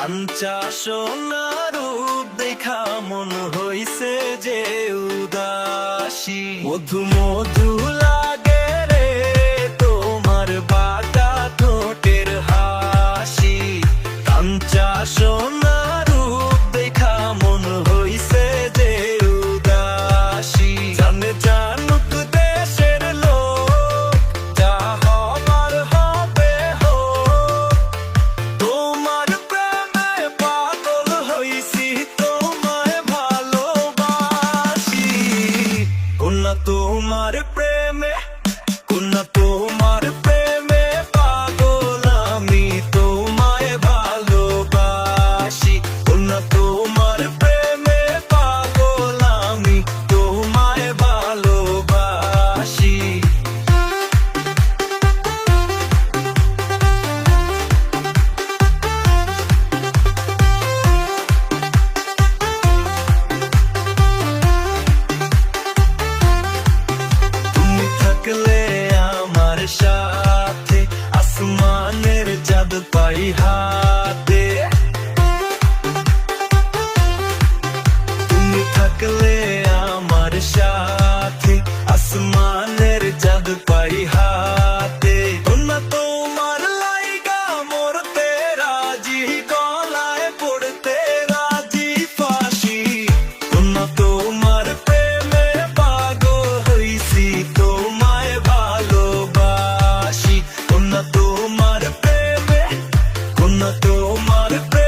কাঞ্চা সোনার দেখা মন হইছে যে উদাসী। মধু মধুলা তোমার প্রেমে কোন তোমার প্রেমে Toma de pre-